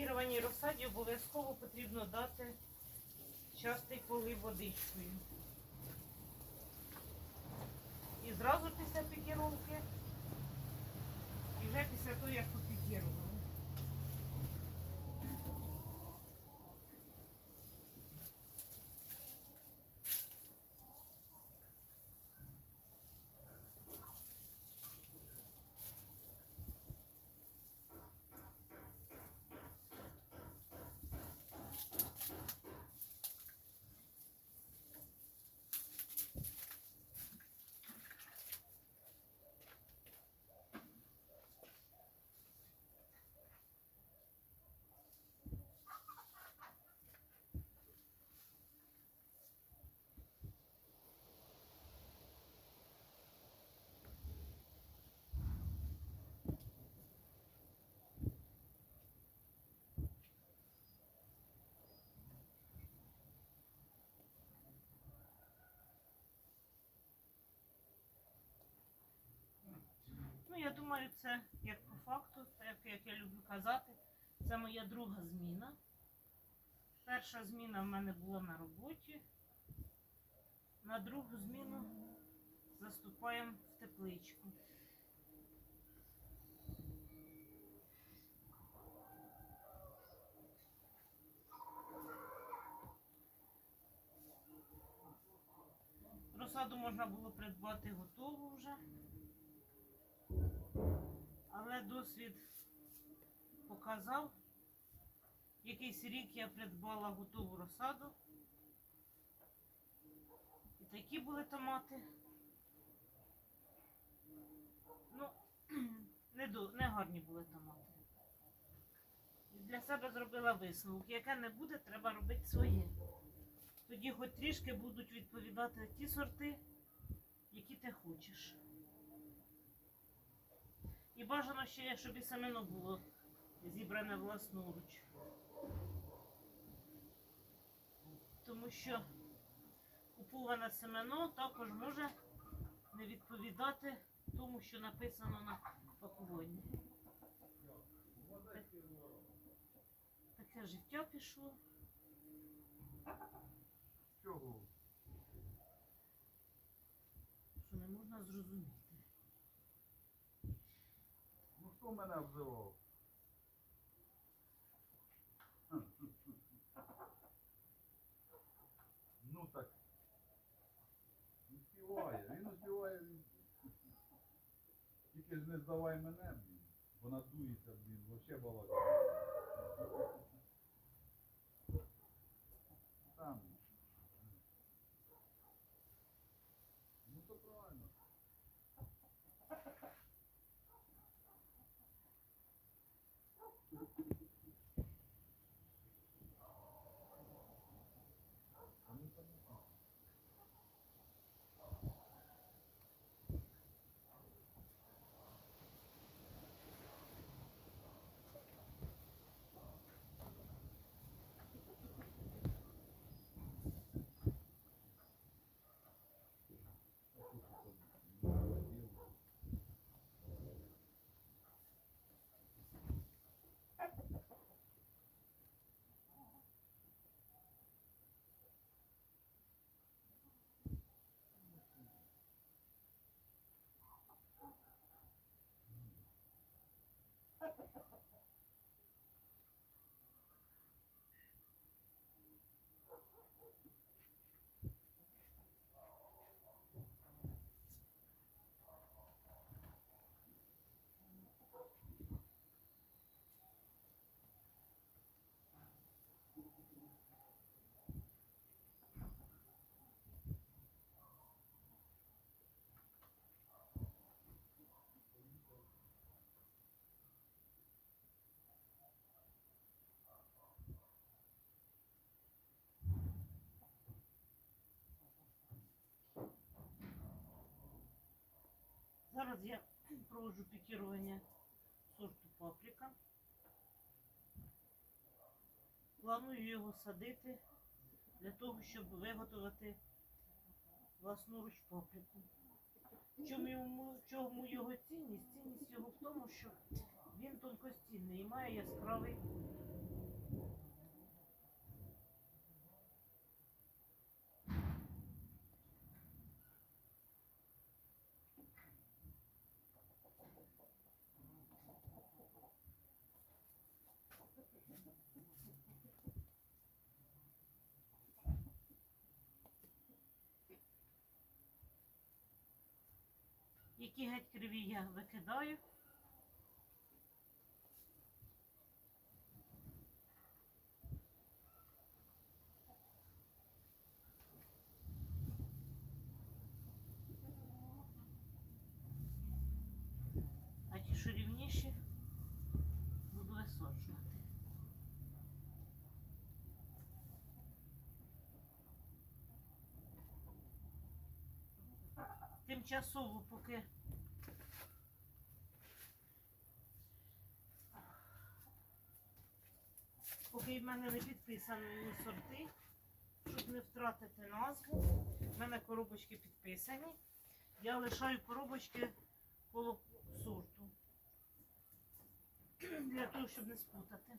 пікіруваній розсаді обов'язково потрібно дати частий полив водичкою. І зразу після пікіровки, і вже після того, як попікірували. Ну, я думаю, це як по факту, так як я люблю казати, це моя друга зміна. Перша зміна в мене була на роботі. На другу зміну заступаємо в тепличку. Розсаду можна було придбати готову вже. Досвід показав, якийсь рік я придбала готову розсаду. І такі були томати. Ну, не, до, не гарні були томати. І для себе зробила висновок. Яке не буде, треба робити своє. Тоді хоч трішки будуть відповідати ті сорти, які ти хочеш. І бажано ще, щоб і семено було зібране власноруч. Тому що куповане семено також може не відповідати тому, що написано на пакуванні. Так- Таке життя пішло. Чого? що не можна зрозуміти. Ну хто мене обзивав? Ну так. Не співає. Він успіває. Він... Тільки ж не здавай мене, блін. Вона дується, блін, вообще балакає. Зараз я проводжу пікірування сорту паприка. Планую його садити для того, щоб виготовити власноруч паприку. Чому, чому його цінність? Цінність його в тому, що він тонкостінний і має яскравий Які геть криві я викидаю. Тимчасово, поки поки в мене не підписані сорти, щоб не втратити назву. В мене коробочки підписані. Я лишаю коробочки коло сорту. Для того, щоб не спутати.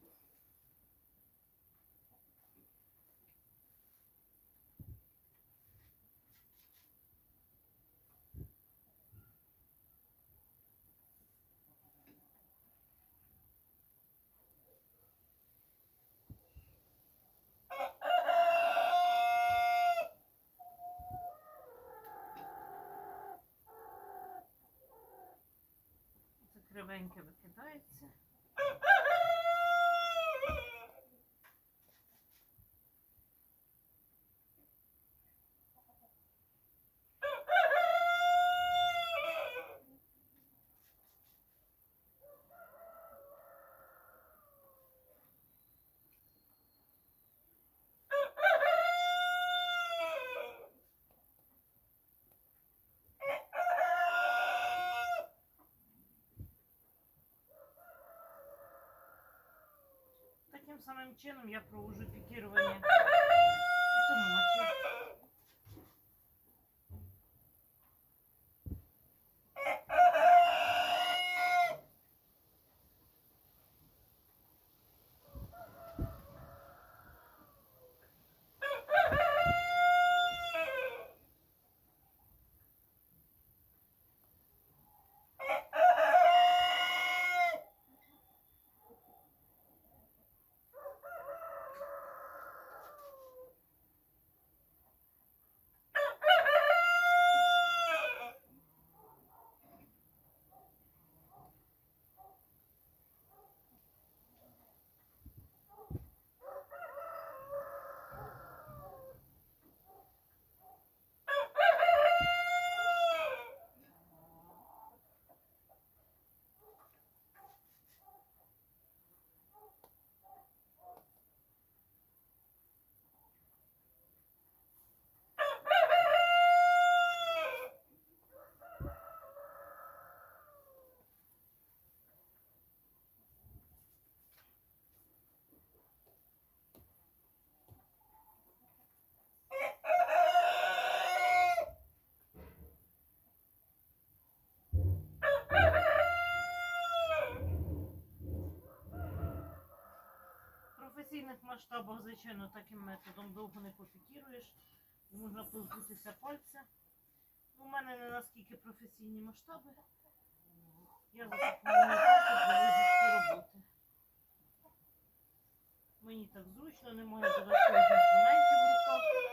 Це кривеньке викидається. Самим чином я провожу пікірування. масштабах, звичайно, таким методом довго не попікіруєш. Можна позбутися пальця. У мене не наскільки професійні масштаби. Я запропоную роботи. Мені так зручно, немає додаткових інструментів в руках.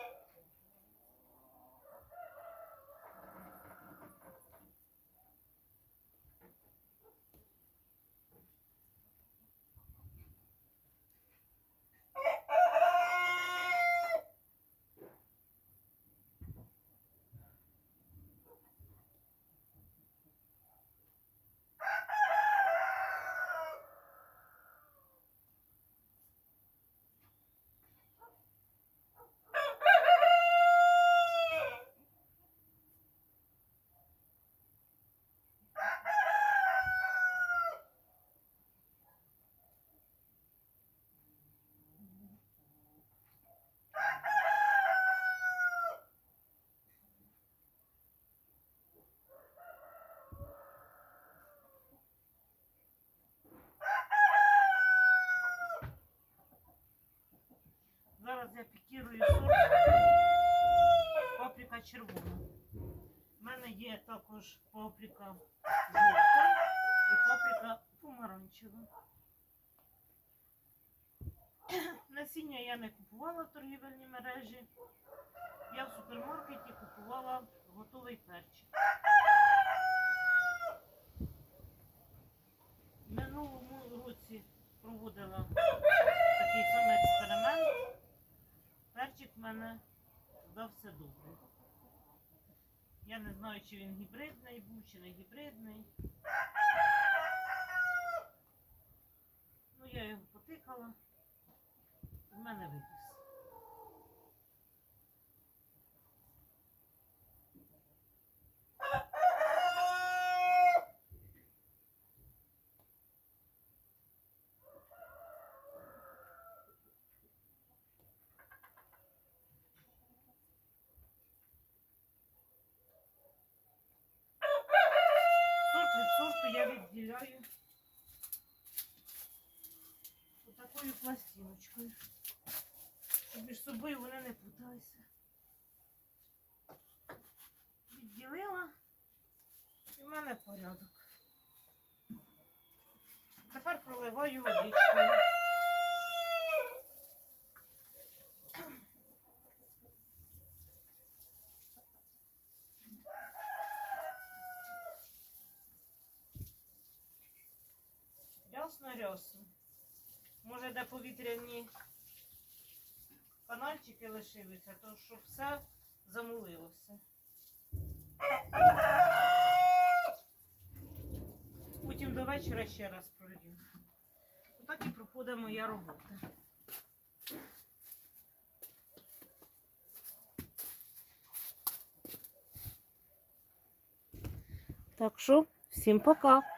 я пікірую сорт паприка червона. У мене є також паприка жовта і паприка помаранчева. Насіння я не купувала в торгівельній мережі. Я в супермаркеті купувала готовий перчик. В минулому році проводила такий самець. Перчик в мене вдався добре. Я не знаю, чи він гібридний був, чи не гібридний. Ну, я його потикала, в мене випис. Сорт від сорту я відділяю отакою пластиночкою, щоб між собою вони не путалися. Відділила і в мене порядок. Тепер проливаю водичкою. Рясно. Може, де повітряні канальчики лишилися, то щоб все замулилося. Потім до вечора ще раз пролью. Отак і проходить моя робота. Так що, всім пока.